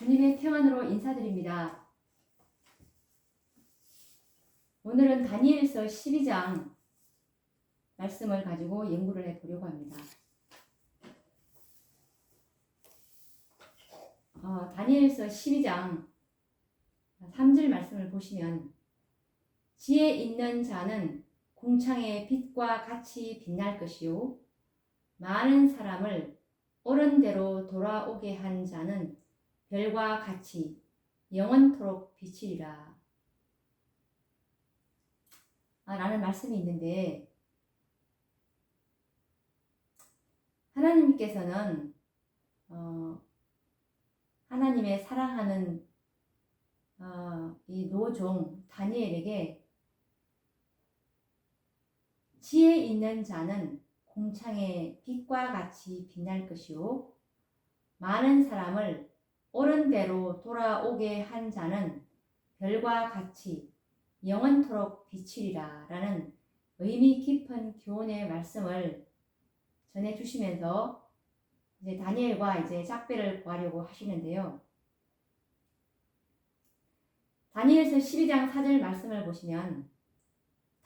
주님의 평안으로 인사드립니다. 오늘은 다니엘서 12장 말씀을 가지고 연구를 해보려고 합니다. 어, 다니엘서 12장 3절 말씀을 보시면 지혜 있는 자는 궁창의 빛과 같이 빛날 것이요 많은 사람을 옳은 대로 돌아오게 한 자는 별과 같이 영원토록 비치리라. 아, 라는 말씀이 있는데, 하나님께서는, 어, 하나님의 사랑하는, 어, 이 노종 다니엘에게 지혜 있는 자는 공창의 빛과 같이 빛날 것이요. 많은 사람을 옳은 대로 돌아오게 한 자는 별과 같이 영원토록 비치리라 라는 의미 깊은 교훈의 말씀을 전해 주시면서 이제 다니엘과 이제 작배를 구하려고 하시는데요. 다니엘서 12장 4절 말씀을 보시면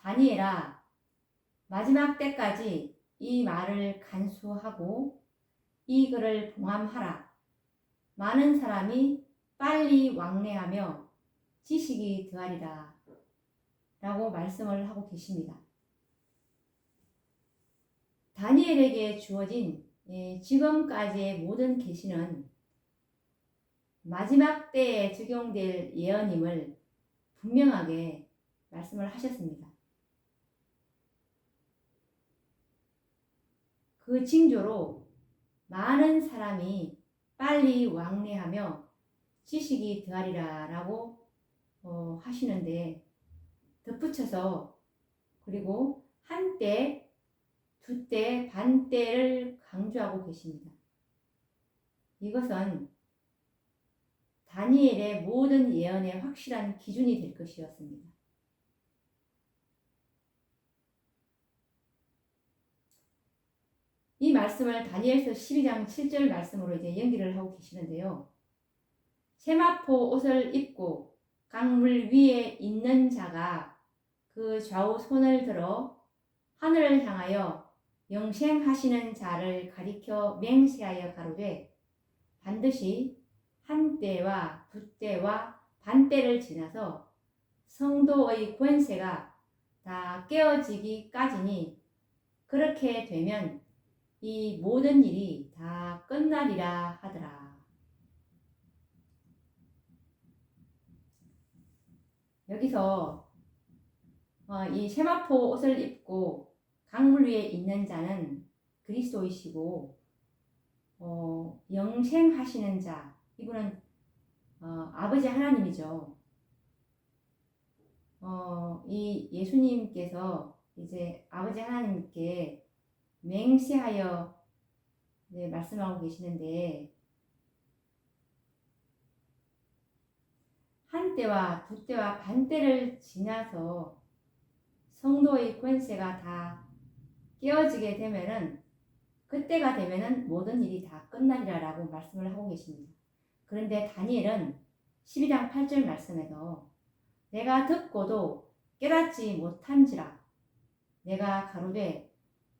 다니엘아 마지막 때까지 이 말을 간수하고 이 글을 봉함하라. 많은 사람이 빨리 왕래하며 지식이 더하리라. 라고 말씀을 하고 계십니다. 다니엘에게 주어진 예, 지금까지의 모든 계시는 마지막 때에 적용될 예언임을 분명하게 말씀을 하셨습니다. 그 징조로 많은 사람이 빨리 왕래하며 지식이 더하리라 라고 어, 하시는데 덧붙여서 그리고 한때, 두때, 반때를 강조하고 계십니다. 이것은 다니엘의 모든 예언의 확실한 기준이 될 것이었습니다. 이 말씀을 다니엘서 12장 7절 말씀으로 이제 연기를 하고 계시는데요. 세마포 옷을 입고 강물 위에 있는 자가 그 좌우 손을 들어 하늘을 향하여 영생하시는 자를 가리켜 맹세하여 가로되 반드시 한 때와 두 때와 반 때를 지나서 성도의 권세가 다 깨어지기까지니 그렇게 되면 이 모든 일이 다 끝나리라 하더라. 여기서 어, 이 세마포 옷을 입고 강물 위에 있는 자는 그리스도이시고 어, 영생하시는 자 이분은 어, 아버지 하나님이죠. 어, 이 예수님께서 이제 아버지 하나님께 맹세하여 네, 말씀하고 계시는데 한때와 두때와 반때를 지나서 성도의 권세가 다 깨어지게 되면은 그때가 되면은 모든 일이 다 끝나리라라고 말씀을 하고 계십니다. 그런데 다니엘은 12장 8절 말씀에서 내가 듣고도 깨닫지 못한지라 내가 가로되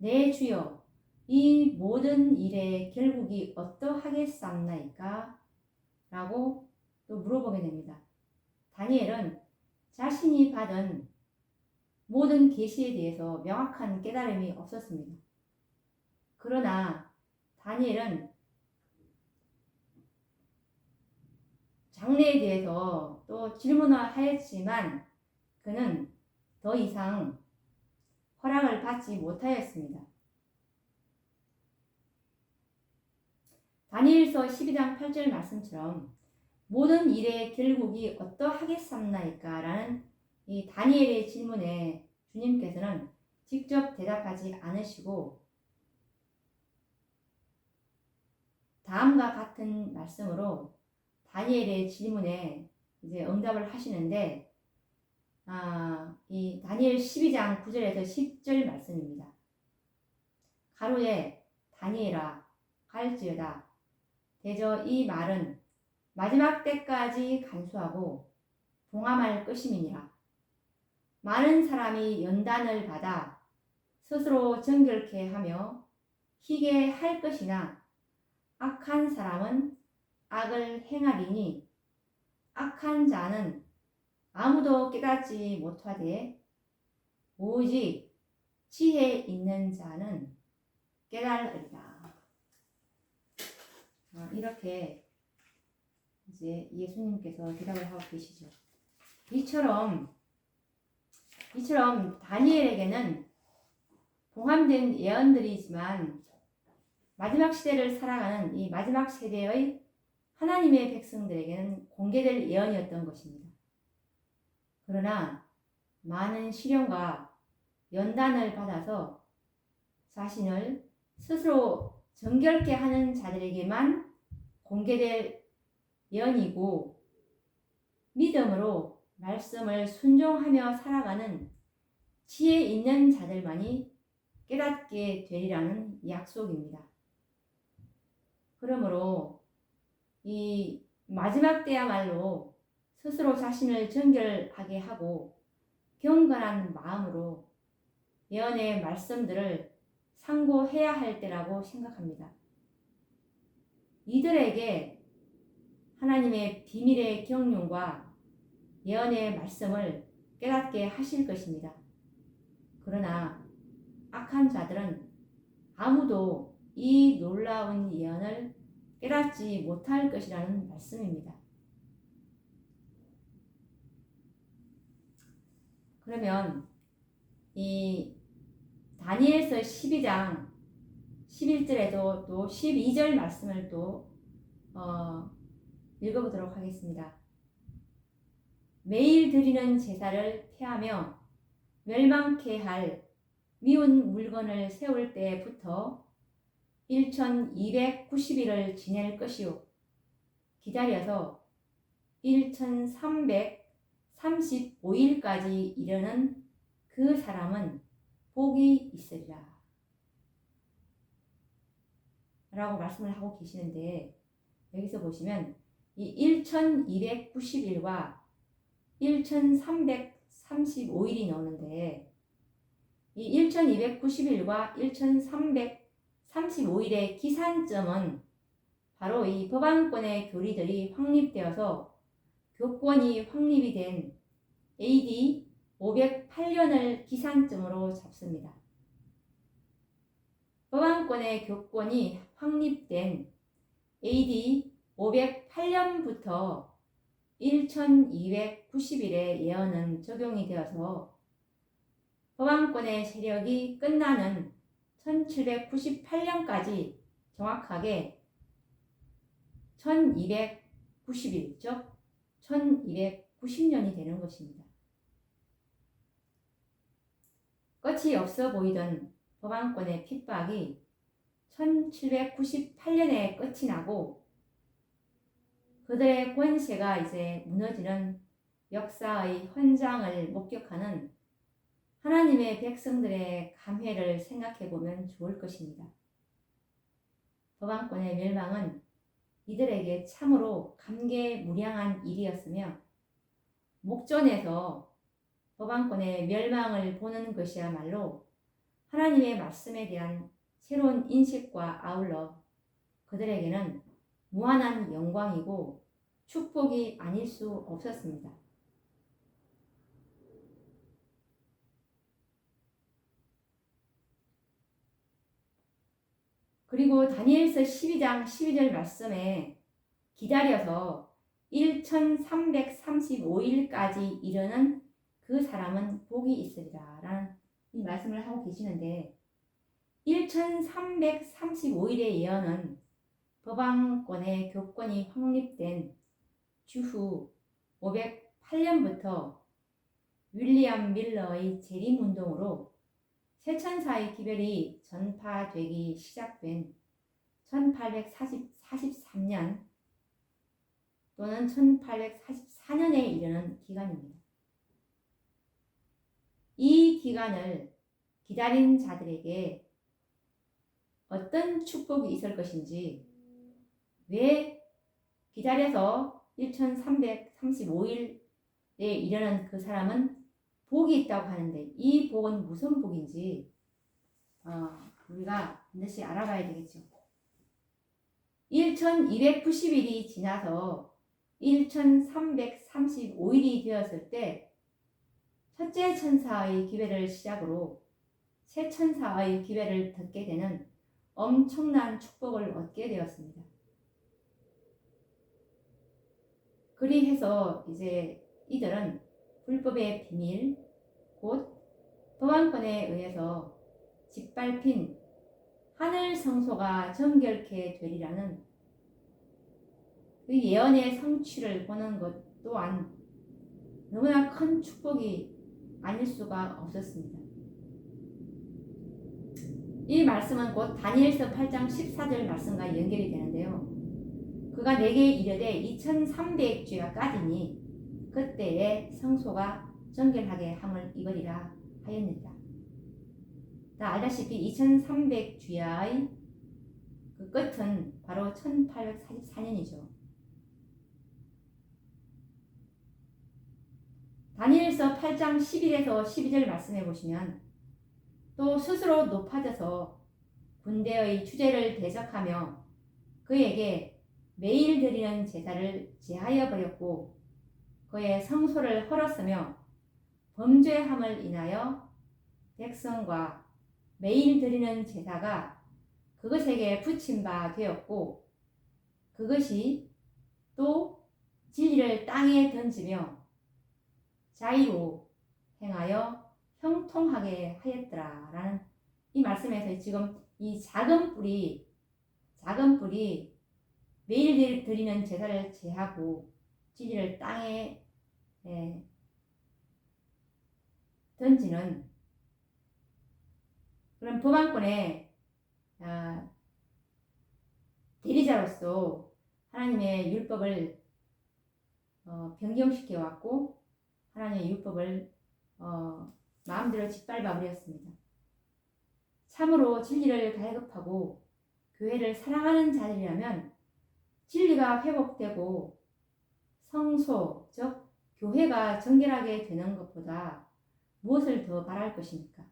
내 주여 이 모든 일의 결국이 어떠하겠삼나이까? 라고 또 물어보게 됩니다. 다니엘은 자신이 받은 모든 계시에 대해서 명확한 깨달음이 없었습니다. 그러나 다니엘은 장래에 대해서 또 질문을 하였지만 그는 더 이상 허락을 받지 못하였습니다. 다니엘서 12장 8절 말씀처럼 모든 일의 결국이 어떠하겠습니까? 라는 이 다니엘의 질문에 주님께서는 직접 대답하지 않으시고 다음과 같은 말씀으로 다니엘의 질문에 이제 응답을 하시는데 아, 이 다니엘 12장 9절에서 10절 말씀입니다. 가로에 다니엘아 갈지어다 대저 이 말은 마지막 때까지 간수하고 봉함할 것임이니라. 많은 사람이 연단을 받아 스스로 정결케 하며 희게 할 것이나 악한 사람은 악을 행하리니 악한 자는 아무도 깨닫지 못하되 오직 지혜 있는 자는 깨달으리라. 아, 이렇게 이제 예수님께서 대답을 하고 계시죠. 이처럼 이처럼 다니엘에게는 봉함된 예언들이지만 마지막 시대를 살아가는 이 마지막 세대의 하나님의 백성들에게는 공개될 예언이었던 것입니다. 그러나 많은 시련과 연단을 받아서 자신을 스스로 정결케 하는 자들에게만 공개될 예언이고 믿음으로 말씀을 순종하며 살아가는 지혜 있는 자들만이 깨닫게 되리라는 약속입니다. 그러므로 이 마지막 때야말로 스스로 자신을 정결하게 하고 경건한 마음으로 예언의 말씀들을 상고해야 할 때라고 생각합니다. 이들에게 하나님의 비밀의 경륜과 예언의 말씀을 깨닫게 하실 것입니다. 그러나 악한 자들은 아무도 이 놀라운 예언을 깨닫지 못할 것이라는 말씀입니다. 그러면 이 다니엘서 12장 11절에도 또 12절 말씀을 또 어, 읽어보도록 하겠습니다. 매일 드리는 제사를 피하며 멸망케 할 미운 물건을 세울 때부터 1290일을 지낼 것이요. 기다려서 1335일까지 이르는 그 사람은 복이 있으리라. 라고 말씀을 하고 계시는데, 여기서 보시면 이 1290일과 1335일이 나오는데, 이 1290일과 1335일의 기산점은 바로 이 법안권의 교리들이 확립되어서 교권이 확립이 된 AD 508년을 기산점으로 잡습니다. 법안권의 교권이 확립된 AD 508년부터 1290일의 예언은 적용이 되어서 법안권의 세력이 끝나는 1798년까지 정확하게 1290일, 즉 1290년이 되는 것입니다. 끝이 없어 보이던 법안권의 핍박이 1798년에 끝이 나고 그들의 권세가 이제 무너지는 역사의 현장을 목격하는 하나님의 백성들의 감회를 생각해 보면 좋을 것입니다. 법안권의 멸망은 이들에게 참으로 감개무량한 일이었으며 목전에서 법안권의 멸망을 보는 것이야말로 하나님의 말씀에 대한 새로운 인식과 아울러 그들에게는 무한한 영광이고 축복이 아닐 수 없었습니다. 그리고 다니엘서 12장 12절 말씀에 기다려서 1335일까지 이르는 그 사람은 복이 있으리라 라는 이 말씀을 하고 계시는데 1335일의 예언은 법왕권의 교권이 확립된 주후 508년부터 윌리엄 밀러의 재림운동으로 세천사의 기별이 전파되기 시작된 1843년 또는 1844년에 이르는 기간입니다. 이 기간을 기다린 자들에게 어떤 축복이 있을 것인지, 왜 기다려서 1335일에 이르는 그 사람은 복이 있다고 하는데 이 복은 무슨 복인지 어, 우리가 반드시 알아봐야 되겠죠. 1290일이 지나서 1335일이 되었을 때 첫째 천사의 기회를 시작으로 새 천사의 기회를 듣게 되는 엄청난 축복을 얻게 되었습니다. 그리해서 이제 이들은 불법의 비밀, 곧 법안권에 의해서 짓밟힌 하늘 성소가 정결케 되리라는 그 예언의 성취를 보는 것 또한 너무나 큰 축복이 아닐 수가 없었습니다. 이 말씀은 곧 다니엘서 8장 14절 말씀과 연결이 되는데요. 그가 내게 이르되 2300주야 까지니 그때에 성소가 정결하게 함을 입으리라 하였느니라. 다 알다시피 2300주야의 그 끝은 바로 1844년이죠. 다니엘서 8장 11에서 12절 말씀해 보시면 또 스스로 높아져서 군대의 주제를 대적하며 그에게 매일 드리는 제사를 제하여 버렸고 그의 성소를 헐었으며 범죄함을 인하여 백성과 매일 드리는 제사가 그것에게 붙임 바 되었고 그것이 또 진리를 땅에 던지며 자유로 행하여 형통하게 하였더라 라는 이 말씀에서 지금 이 작은 뿌리 작은 뿌리 매일 드리는 제사를 제하고 진리를 땅에 예, 던지는 그런 법안권의 아, 대리자로서 하나님의 율법을 어, 변경시켜 왔고 하나님의 율법을 어, 마음대로 짓밟아 버렸습니다. 참으로 진리를 갈급하고 교회를 사랑하는 자들이라면 진리가 회복되고 성소, 즉 교회가 정결하게 되는 것보다 무엇을 더 바랄 것입니까?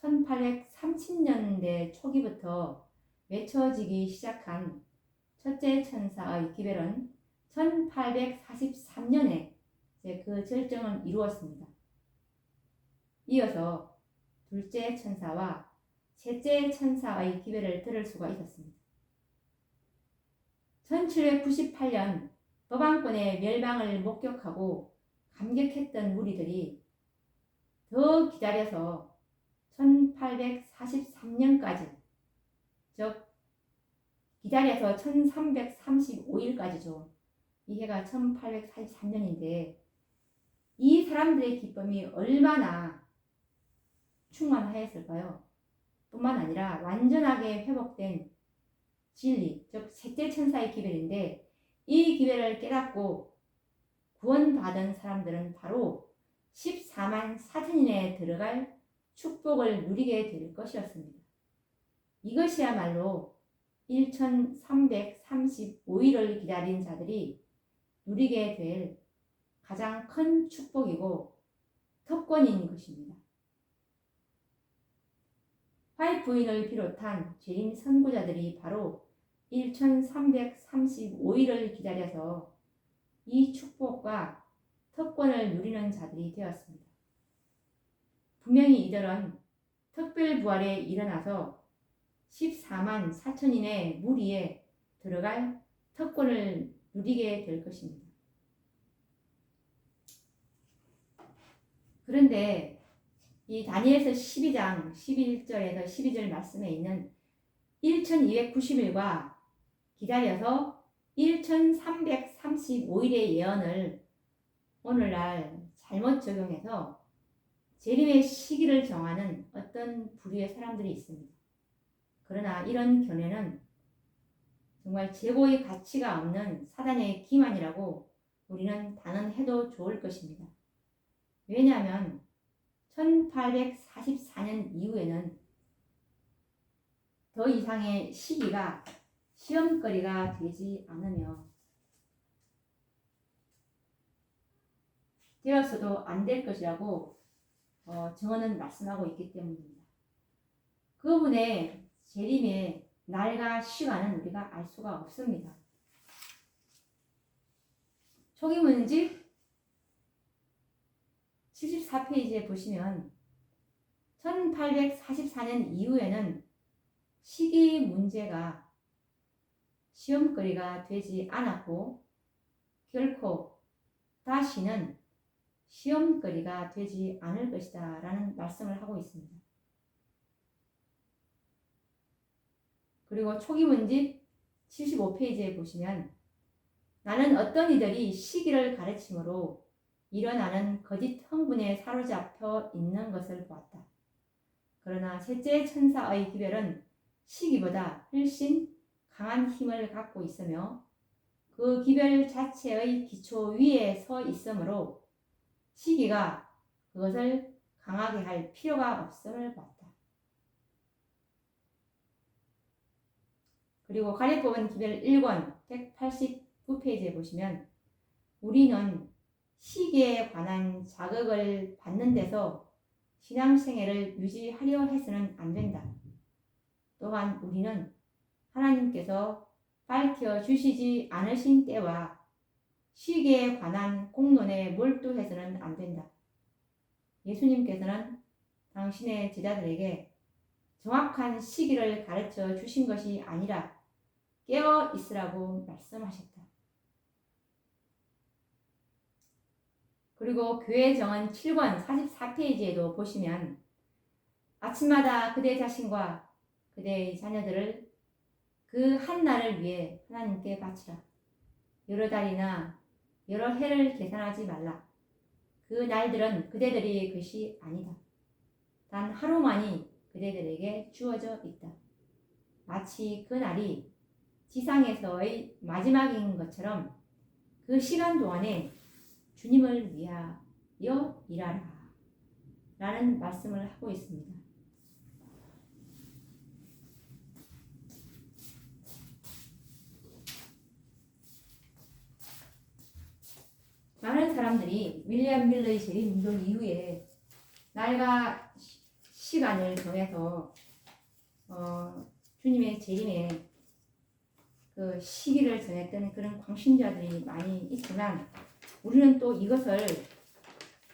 1830년대 초기부터 외쳐지기 시작한 첫째 천사의 기별은 1843년에 그 절정을 이루었습니다. 이어서 둘째 천사와 셋째 천사의 기별을 들을 수가 있었습니다. 1798년 법안권의 멸망을 목격하고 감격했던 무리들이 더 기다려서 1843년까지 즉 기다려서 1335일까지죠. 이 해가 1843년인데 이 사람들의 기쁨이 얼마나 충만하였을까요? 뿐만 아니라 완전하게 회복된 진리, 즉 셋째 천사의 기별인데 이 기별을 깨닫고 구원받은 사람들은 바로 14만 4천인에 들어갈 축복을 누리게 될 것이었습니다. 이것이야말로 1335일을 기다린 자들이 누리게 될 가장 큰 축복이고 특권인 것입니다. 화이 부인을 비롯한 죄인 선구자들이 바로 1335일을 기다려서 이 축복과 특권을 누리는 자들이 되었습니다. 분명히 이들은 특별 부활에 일어나서 14만 4천인의 무리에 들어갈 특권을 누리게 될 것입니다. 그런데 이 다니엘서 12장 11절에서 12절 말씀에 있는 1290일과 기다려서 1335일의 예언을 오늘날 잘못 적용해서 재림의 시기를 정하는 어떤 부류의 사람들이 있습니다. 그러나 이런 견해는 정말 제고의 가치가 없는 사단의 기만이라고 우리는 단언해도 좋을 것입니다. 왜냐하면 1844년 이후에는 더 이상의 시기가 시험거리가 되지 않으며 되었어도 안 될 것이라고 어, 정언은 말씀하고 있기 때문입니다. 그분의 재림의 날과 시간은 우리가 알 수가 없습니다. 초기 문집 74페이지에 보시면 1844년 이후에는 시기 문제가 시험거리가 되지 않았고 결코 다시는 시험거리가 되지 않을 것이다 라는 말씀을 하고 있습니다. 그리고 초기 문집 75페이지에 보시면 나는 어떤 이들이 시기를 가르침으로 일어나는 거짓 흥분에 사로잡혀 있는 것을 보았다. 그러나 셋째 천사의 기별은 시기보다 훨씬 강한 힘을 갖고 있으며 그 기별 자체의 기초 위에 서 있으므로 시기가 그것을 강하게 할 필요가 없음을 보았다. 그리고 가래법은 기별 1권 189페이지에 보시면 우리는 시기에 관한 자극을 받는 데서 신앙생애를 유지하려 해서는 안 된다. 또한 우리는 하나님께서 밝혀 주시지 않으신 때와 시기에 관한 공론에 몰두해서는 안 된다. 예수님께서는 당신의 제자들에게 정확한 시기를 가르쳐 주신 것이 아니라 깨어 있으라고 말씀하셨다. 그리고 교회 정원 7권 44페이지에도 보시면 아침마다 그대 자신과 그대의 자녀들을 그 한 날을 위해 하나님께 바치라. 여러 달이나 여러 해를 계산하지 말라. 그 날들은 그대들의 것이 아니다. 단 하루만이 그대들에게 주어져 있다. 마치 그 날이 지상에서의 마지막인 것처럼 그 시간 동안에 주님을 위하여 일하라. 라는 말씀을 하고 있습니다. 많은 사람들이 윌리엄 밀러의 재림 운동 이후에 날과 시간을 정해서 어, 주님의 재림에 그 시기를 정했던 그런 광신자들이 많이 있지만 우리는 또 이것을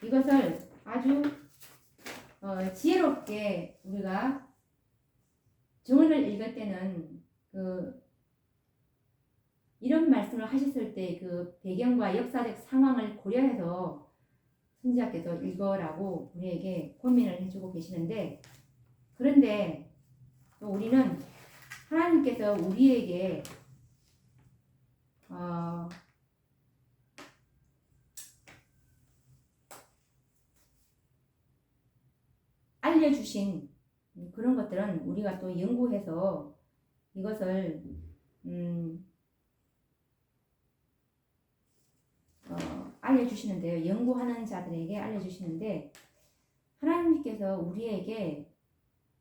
이것을 아주 어, 지혜롭게 우리가 정언을 읽을 때는 그 이런 말씀을 하셨을 때 그 배경과 역사적 상황을 고려해서 선지자께서 읽어라고 우리에게 고민을 해주고 계시는데 그런데 또 우리는 하나님께서 우리에게 어, 알려주신 그런 것들은 우리가 또 연구해서 이것을 음, 어, 알려주시는데요. 연구하는 자들에게 알려주시는데 하나님께서 우리에게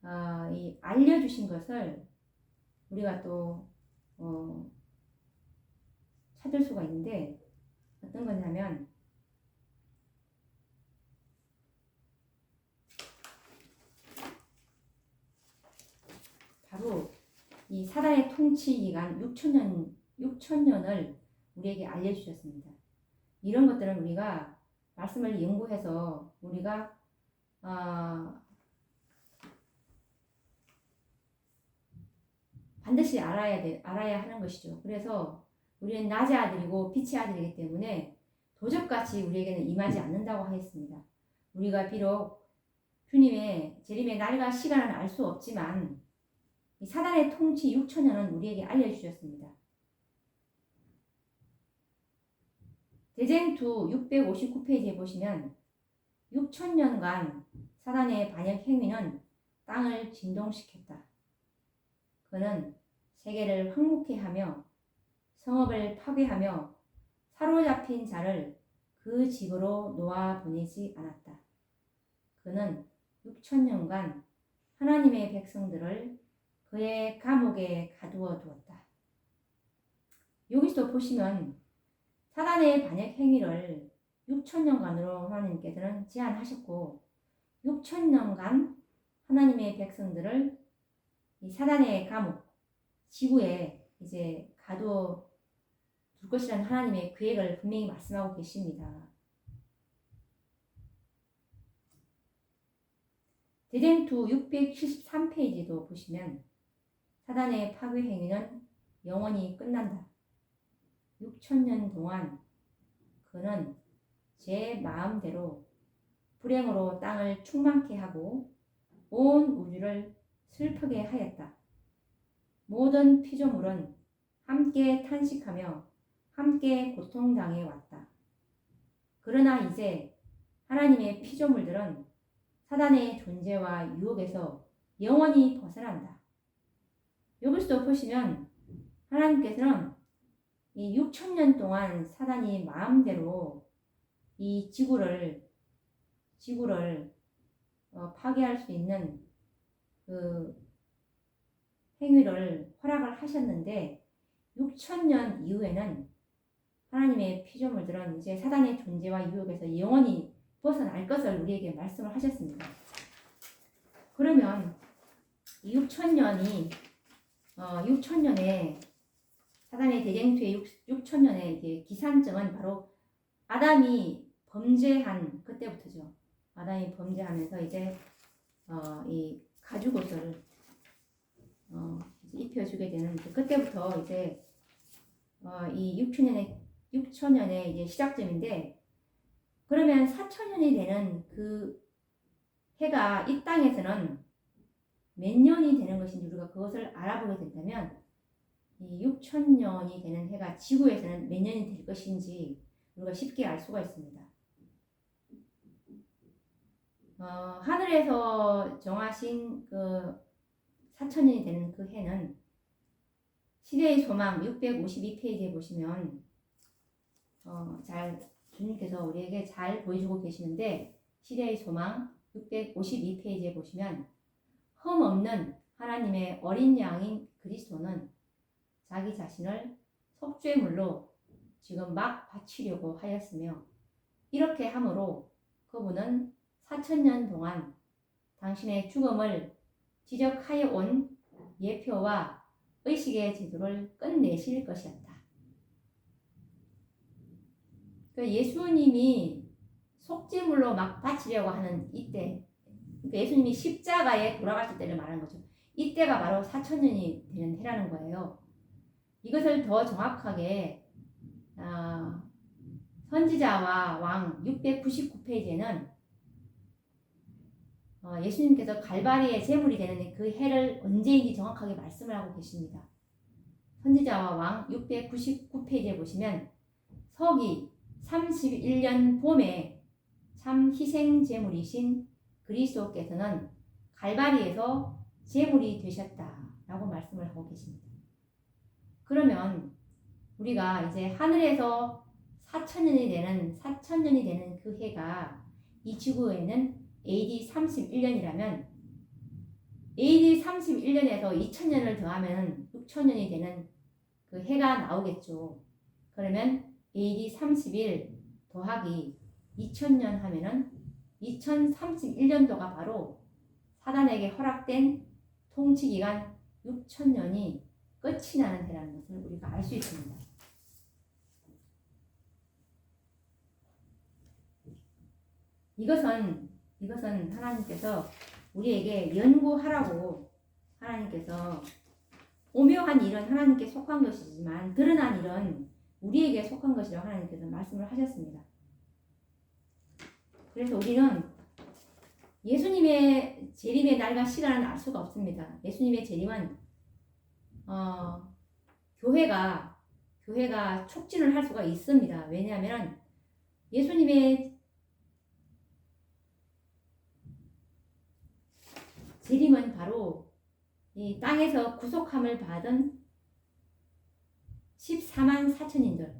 어, 이 알려주신 것을 우리가 또 어, 찾을 수가 있는데 어떤 거냐면 바로 이 사단의 통치 기간 6천년 6천년을 우리에게 알려 주셨습니다. 이런 것들은 우리가 말씀을 연구해서 우리가 어, 반드시 알아야 돼, 알아야 하는 것이죠. 그래서 우리는 낮의 아들이고 빛의 아들이기 때문에 도적같이 우리에게는 임하지 않는다고 하겠습니다. 우리가 비록 주님의 재림의 날과 시간을 알수 없지만 이 사단의 통치 6천년은 우리에게 알려주셨습니다. 대쟁투 659페이지에 보시면 6천년간 사단의 반역 행위는 땅을 진동시켰다. 그는 세계를 황묵해 하며 성읍을 파괴하며 사로잡힌 자를 그 집으로 놓아 보내지 않았다. 그는 6천년간 하나님의 백성들을 그의 감옥에 가두어 두었다. 여기서 보시면 사단의 반역 행위를 6천년간으로 하나님께서는 제한하셨고 6천년간 하나님의 백성들을 이 사단의 감옥 지구에 이제 가둬 둘 것이라는 하나님의 계획을 분명히 말씀하고 계십니다. 대den투 673페이지도 보시면 사단의 파괴 행위는 영원히 끝난다. 6천년 동안 그는 제 마음대로 불행으로 땅을 충만케 하고 온 우주를 슬프게 하였다. 모든 피조물은 함께 탄식하며 함께 고통당해 왔다. 그러나 이제 하나님의 피조물들은 사단의 존재와 유혹에서 영원히 벗어난다. 여기서 도 보시면 하나님께서는 이 6천 년 동안 사단이 마음대로 이 지구를 지구를 어, 파괴할 수 있는 그 행위를 허락을 하셨는데 6천 년 이후에는 하나님의 피조물들은 이제 사단의 존재와 유혹에서 영원히 벗어날 것을 우리에게 말씀을 하셨습니다. 그러면 이 6천 년이 어, 6천 년에 사단의 대쟁투의 6, 천 년의 이제 기산점은 바로 아담이 범죄한 그때부터죠. 아담이 범죄하면서 이제 어, 이 가죽 옷을 어, 입혀주게 되는 그때부터 이제 어, 이 6천년의 6천년의 이제 시작점인데 그러면 4천년이 되는 그 해가 이 땅에서는 몇 년이 되는 것인지 우리가 그것을 알아보게 된다면 이 6천 년이 되는 해가 지구에서는 몇 년이 될 것인지 우리가 쉽게 알 수가 있습니다. 어, 하늘에서 정하신 그 4천년이 되는 그 해는 시대의 소망 652페이지에 보시면 어, 잘 주님께서 우리에게 잘 보여주고 계시는데 시대의 소망 652페이지에 보시면 흠 없는 하나님의 어린 양인 그리스도는 자기 자신을 속죄 물로 지금 막 바치려고 하였으며 이렇게 함으로 그분은 4천년 동안 당신의 죽음을 지적하여 온 예표와 의식의 제도를 끝내실 것이었다. 그 예수님이 속죄물로 막 바치려고 하는 이때, 그러니까 예수님이 십자가에 돌아가실 때를 말하는 거죠. 이때가 바로 4천 년이 되는 해라는 거예요. 이것을 더 정확하게 어, 선지자와 왕 699페이지에는 어, 예수님께서 갈바리의 제물이 되는 그 해를 언제인지 정확하게 말씀을 하고 계십니다. 선지자와 왕 699페이지에 보시면 서기 31년 봄에 참 희생 제물이신 그리스도께서는 갈바리에서 제물이 되셨다라고 말씀을 하고 계십니다. 그러면 우리가 이제 하늘에서 4천 년이 되는 4천 년이 되는 그 해가 이 지구에는 AD 31년이라면 AD 31년에서 2000년을 더하면 6000년이 되는 그 해가 나오겠죠. 그러면 AD 31 더하기 2000년 하면은 2031년도가 바로 사단에게 허락된 통치 기간 6000년이 끝이 나는 해라는 것을 우리가 알 수 있습니다. 이것은 이것은 하나님께서 우리에게 연구하라고 하나님께서 오묘한 일은 하나님께 속한 것이지만 드러난 일은 우리에게 속한 것이라고 하나님께서 말씀을 하셨습니다. 그래서 우리는 예수님의 재림의 날과 시간을 알 수가 없습니다. 예수님의 재림은 어, 교회가 교회가 촉진을 할 수가 있습니다. 왜냐하면 예수님의 재림은 바로 이 땅에서 구속함을 받은 14만 4천인들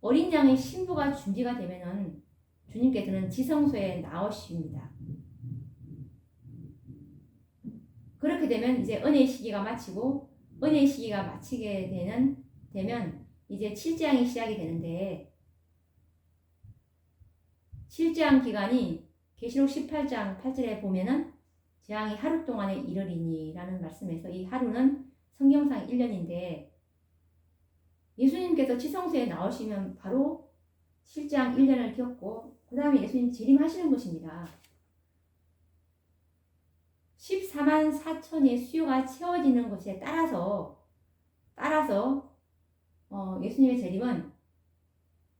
어린 양의 신부가 준비가 되면은 주님께서는 지성소에 나오십니다. 그렇게 되면 이제 은혜의 시기가 마치고 은혜의 시기가 마치게 되는 되면 이제 7장이 시작이 되는데 7장 기간이 계시록 18장 8절에 보면은 재앙이 하루 동안에 이르리니라는 말씀에서 이 하루는 성경상 1년인데 예수님께서 치성소에 나오시면 바로 7장 1년을 겪고 그 다음에 예수님 재림하시는 것입니다. 14만 4천의 수요가 채워지는 것에 따라서 따라서 어, 예수님의 재림은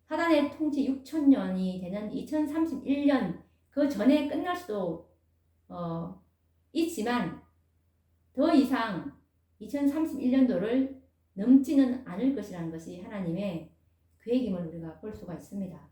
사단의 통치 6천 년이 되는 2031년 그 전에 끝날 수도 어, 있지만 더 이상 2031년도를 넘지는 않을 것이라는 것이 하나님의 계획임을 우리가 볼 수가 있습니다.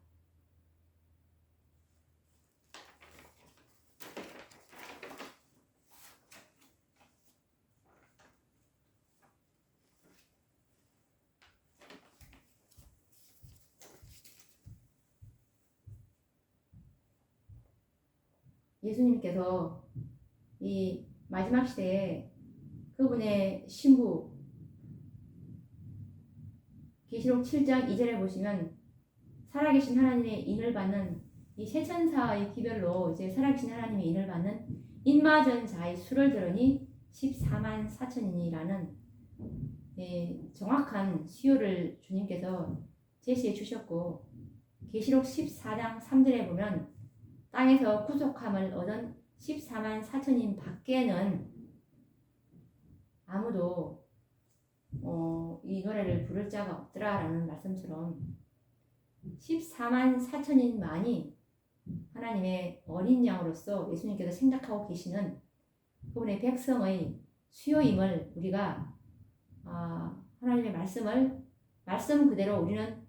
예수님께서 이 마지막 시대에 그분의 신부 계시록 7장 2절에 보시면 살아계신 하나님의 인을 받는 이 세 천사의 기별로 이제 살아계신 하나님의 인을 받는 인마전 자의 수를 들으니 14만 4천이니라는 예, 정확한 수요를 주님께서 제시해 주셨고 계시록 14장 3절에 보면 땅에서 구속함을 얻은 14만 4천인 밖에는 아무도 어, 이 노래를 부를 자가 없더라라는 말씀처럼 14만 4천인만이 하나님의 어린 양으로서 예수님께서 생각하고 계시는 그분의 백성의 수요임을 우리가 아, 하나님의 말씀을 말씀 그대로 우리는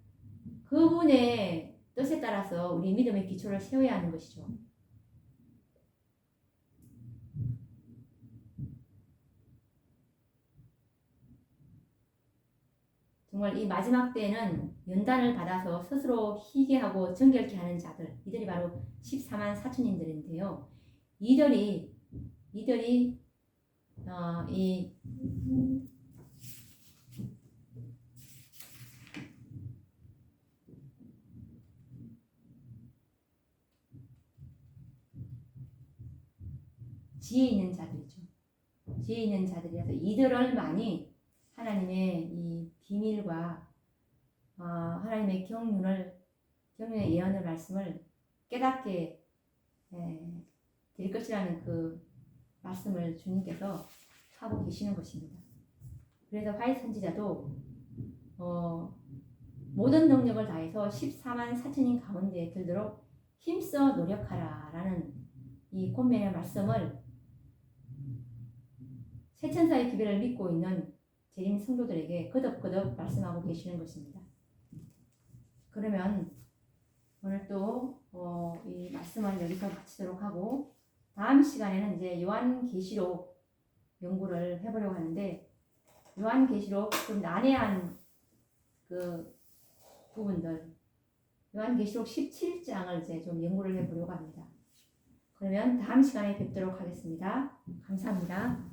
그분의 뜻에 따라서 우리 믿음의 기초를 세워야 하는 것이죠. 정말 이 마지막 때에는 연단을 받아서 스스로 희게하고 정결케 하는 자들 이들이 바로 14만 4천인들인데요. 이들이 이들이 어, 이 지혜 있는 자들이죠. 지혜 있는 자들이라서 이들을 많이 하나님의 이 비밀과 어, 하나님의 경륜을 경륜의 예언의 말씀을 깨닫게 에, 될 것이라는 그 말씀을 주님께서 하고 계시는 것입니다. 그래서 화이 선지자도 어, 모든 능력을 다해서 14만 4천인 가운데 들도록 힘써 노력하라 라는 이 권면의 말씀을 세천사의 기별을 믿고 있는 재림 성도들에게 거듭거듭 말씀하고 계시는 것입니다. 그러면 오늘 또이 어, 말씀을 여기서 마치도록 하고 다음 시간에는 이제 요한계시록 연구를 해보려고 하는데 요한계시록 좀 난해한 그 부분들 요한계시록 17장을 이제 좀 연구를 해보려고 합니다. 그러면 다음 시간에 뵙도록 하겠습니다. 감사합니다.